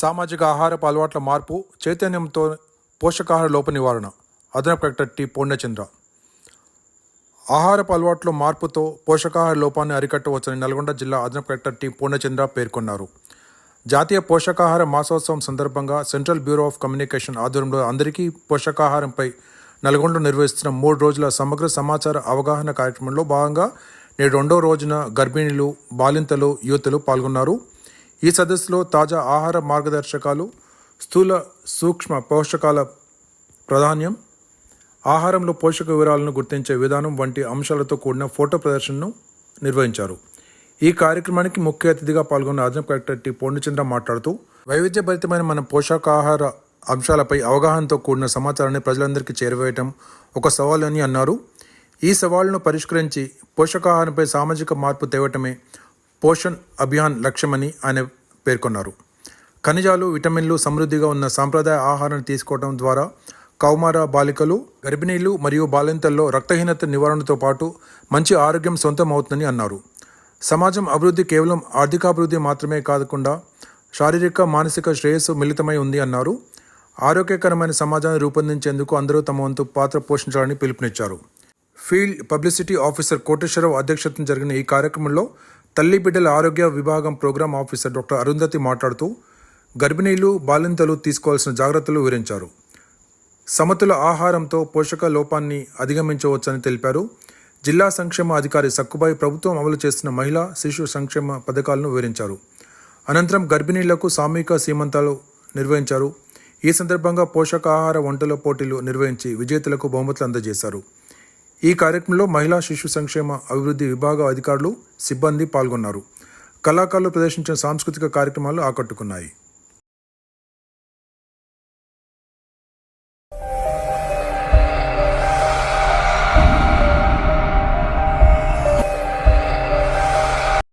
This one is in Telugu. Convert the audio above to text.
సామాజిక ఆహారపు అలవాట్ల మార్పు చైతన్యంతో పోషకాహార లోప నివారణ. అదనపు కలెక్టర్ టి పూర్ణచంద్ర ఆహారపు అలవాట్ల మార్పుతో పోషకాహార లోపాన్ని అరికట్టవచ్చని నల్గొండ జిల్లా అదనపు కలెక్టర్ టి పూర్ణచంద్ర పేర్కొన్నారు. జాతీయ పోషకాహార మాసోత్సవం సందర్భంగా సెంట్రల్ బ్యూరో ఆఫ్ కమ్యూనికేషన్ ఆధ్వర్యంలో అందరికీ పోషకాహారంపై నల్గొండలో నిర్వహిస్తున్న మూడు రోజుల సమగ్ర సమాచార అవగాహన కార్యక్రమంలో భాగంగా నేడు రెండో రోజున గర్భిణీలు బాలింతలు యువతలు పాల్గొన్నారు. ఈ సదస్సులో తాజా ఆహార మార్గదర్శకాలు స్థూల సూక్ష్మ పోషకాల ప్రాధాన్యం ఆహారంలో పోషక వివరాలను గుర్తించే విధానం వంటి అంశాలతో కూడిన ఫోటో ప్రదర్శనను నిర్వహించారు. ఈ కార్యక్రమానికి ముఖ్య అతిథిగా పాల్గొన్న అదనపు కలెక్టర్ టి. పూర్ణచంద్ర మాట్లాడుతూ వైవిధ్యభరితమైన మన పోషకాహార అంశాలపై అవగాహనతో కూడిన సమాచారాన్ని ప్రజలందరికీ చేరవేయటం ఒక సవాలు అని అన్నారు. ఈ సవాళ్ళను పరిష్కరించి పోషకాహారంపై సామాజిక మార్పు తేవటమే పోషణ్ అభియాన్ లక్ష్యమని ఆయన పేర్కొన్నారు. ఖనిజాలు విటమిన్లు సమృద్ధిగా ఉన్న సాంప్రదాయ ఆహారాన్ని తీసుకోవడం ద్వారా కౌమార బాలికలు గర్భిణీలు మరియు బాలింతల్లో రక్తహీనత నివారణతో పాటు మంచి ఆరోగ్యం సొంతం అవుతుందని అన్నారు. సమాజం అభివృద్ధి కేవలం ఆర్థికాభివృద్ధి మాత్రమే కాకుండా శారీరక మానసిక శ్రేయస్సు మిళితమై ఉంది అన్నారు. ఆరోగ్యకరమైన సమాజాన్ని రూపొందించేందుకు అందరూ తమ వంతు పాత్ర పోషించాలని పిలుపునిచ్చారు. ఫీల్డ్ పబ్లిసిటీ ఆఫీసర్ కోటేశ్వరరావు అధ్యక్షతన జరిగిన ఈ కార్యక్రమంలో తల్లి బిడ్డల ఆరోగ్య విభాగం ప్రోగ్రాం ఆఫీసర్ డాక్టర్ అరుంధతి మాట్లాడుతూ గర్భిణీలు బాలింతలు తీసుకోవాల్సిన జాగ్రత్తలు వివరించారు. సమతుల ఆహారంతో పోషక లోపాన్ని అధిగమించవచ్చని తెలిపారు. జిల్లా సంక్షేమ అధికారి సక్కుబాయి ప్రభుత్వం అమలు చేస్తున్న మహిళా శిశు సంక్షేమ పథకాలను వివరించారు. అనంతరం గర్భిణీలకు సామూహిక సీమంతాలు నిర్వహించారు. ఈ సందర్భంగా పోషకాహార వంటల పోటీలు నిర్వహించి విజేతలకు బహుమతులు అందజేశారు. ఈ కార్యక్రమంలో మహిళా శిశు సంక్షేమ అభివృద్ధి విభాగ అధికారులు సిబ్బంది పాల్గొన్నారు. కళాకారులు ప్రదర్శించిన సాంస్కృతిక కార్యక్రమాలు ఆకట్టుకున్నాయి.